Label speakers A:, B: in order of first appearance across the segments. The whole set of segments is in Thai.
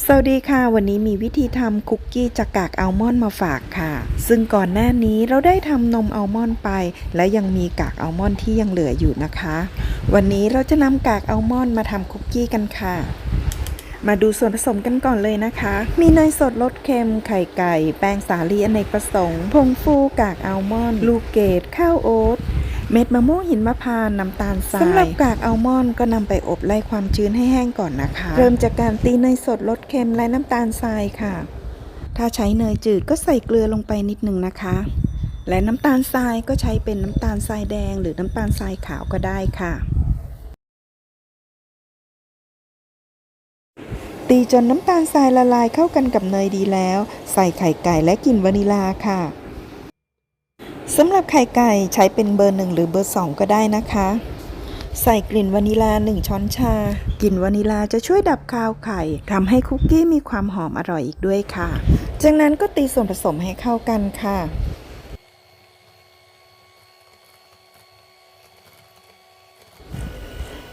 A: สวัสดีค่ะ วันนี้มีวิธีทำคุกกี้จากกากอัลมอนด์มาฝากค่ะ ซึ่งก่อนหน้านี้เราได้ทำนมอัลมอนด์ไป และยังมีกากอัลมอนด์ที่ยังเหลืออยู่นะคะ วันนี้เราจะนำกากอัลมอนด์มาทำคุกกี้กันค่ะ มาดูส่วนผสมกันก่อนเลยนะคะ มีเนยสดรสเค็ม ไข่ไก่ แป้งสาลีอเนกประสงค์ ผงฟูกากอัลมอนด์ ลูกเกดข้าวโอ๊ต เม็ดมะม่วงหินมะพร้าวน้ำตาลทรายสำหรับกากอัลมอนด์ก็นำไปอบไล่ความชื้นให้แห้งก่อนนะคะ เริ่มจากการตีเนยสดรสเค็มและน้ำตาลทรายค่ะ ถ้าใช้เนยจืดก็ใส่เกลือลงไปนิดหนึ่งนะคะ และน้ำตาลทรายก็ใช้เป็นน้ำตาลทรายแดง หรือน้ำตาลทรายขาวก็ได้ค่ะตีจนน้ำตาลทรายละลายเข้ากันกับเนยดีแล้ว ใส่ไข่ไก่และกลิ่นวานิลาค่ะ สำหรับไข่ไก่ใช้เป็นเบอร์หนึ่งหรือเบอร์สองก็ได้นะคะ ใส่กลิ่นวานิลา 1 ช้อนชา กลิ่นวานิลาจะช่วยดับคาวไข่ทำให้คุกกี้มีความหอมอร่อยอีกด้วยค่ะ จากนั้นก็ตีส่วนผสมให้เข้ากันค่ะ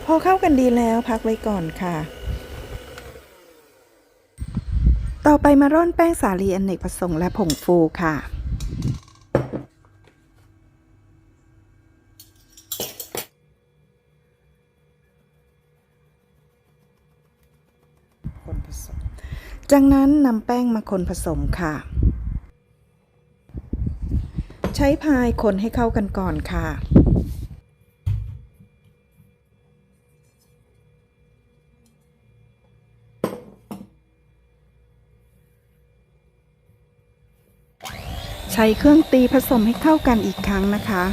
A: พอเข้ากันดีแล้วพักไว้ก่อนค่ะ ต่อไปมาร่อนแป้งสาลีอเนกประสงค์และผงฟูค่ะ คนผสม จากนั้นนำแป้งมาคนผสมค่ะ ใช้พายคนให้เข้ากันก่อนค่ะใช้เครื่องตีผสมให้เข้ากันอีกครั้งนะคะ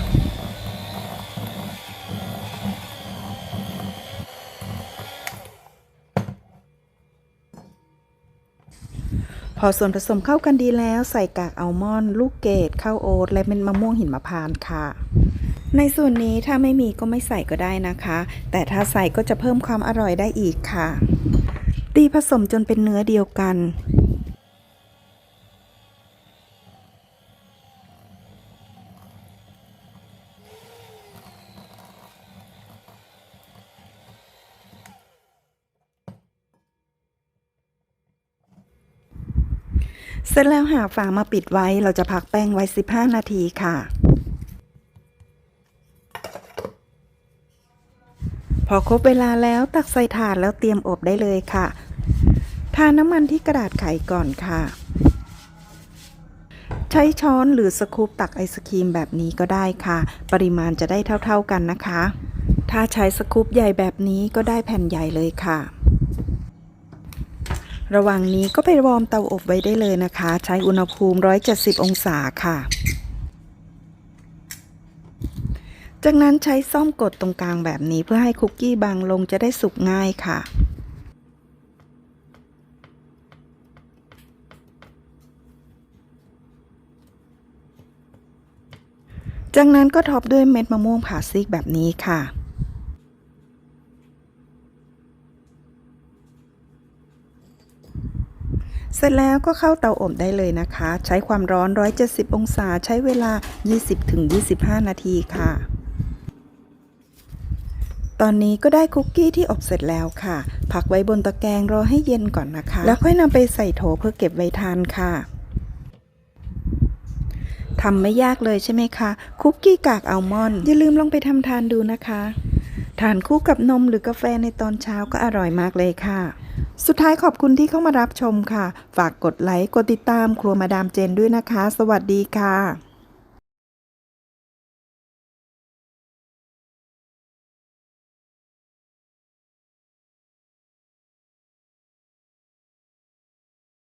A: พอส่วนผสมเข้ากันดีแล้วใส่กากอัลมอนด์ลูกเกดข้าวโอ๊ตและเป็นมะม่วงหินมะพร้าวค่ะ ในส่วนนี้ถ้าไม่มีก็ไม่ใส่ก็ได้นะคะ แต่ถ้าใส่ก็จะเพิ่มความอร่อยได้อีกค่ะ ตีผสมจนเป็นเนื้อเดียวกัน เสร็จแล้วหาฝามาปิดไว้เราจะพักแป้งไว้ 15 นาทีค่ะ พอครบเวลาแล้วตักใส่ถาดแล้วเตรียมอบได้เลยค่ะทาน้ำมันที่กระดาษไขก่อนค่ะ ใช้ช้อนหรือสกูปตักไอศครีมแบบนี้ก็ได้ค่ะ ปริมาณจะได้เท่าๆกันนะคะ ถ้าใช้สกูปใหญ่แบบนี้ก็ได้แผ่นใหญ่เลยค่ะ ระหว่างนี้ก็ไปวอร์มเตาอบไว้ได้เลยนะคะ ใช้อุณหภูมิ 170 องศาค่ะ จากนั้นใช้ซ่อมกดตรงกลางแบบนี้เพื่อให้คุกกี้บางลงจะได้สุกง่ายค่ะจากนั้นก็ท็อปด้วยเม็ดมะม่วงผ่าซีกแบบนี้ค่ะ เสร็จแล้วก็เข้าเตาอบได้เลยนะคะ ใช้ความร้อน 170 องศาใช้เวลา 20-25 นาทีค่ะ ตอนนี้ก็ได้คุกกี้ที่อบเสร็จแล้วค่ะ พักไว้บนตะแกรงรอให้เย็นก่อนนะคะ แล้วค่อยนำไปใส่โถเพื่อเก็บไว้ทานค่ะทำไม่ยากเลยใช่ไหมคะ คุกกี้กากอัลมอนด์อย่าลืมลองไปทำทานดูนะคะ ทานคู่กับนมหรือกาแฟในตอนเช้าก็อร่อยมากเลยค่ะ สุดท้ายขอบคุณที่เข้ามารับชมค่ะ ฝากกดไลค์ กดติดตามครัวมาดามเจนด้วยนะคะ สวัสดีค่ะ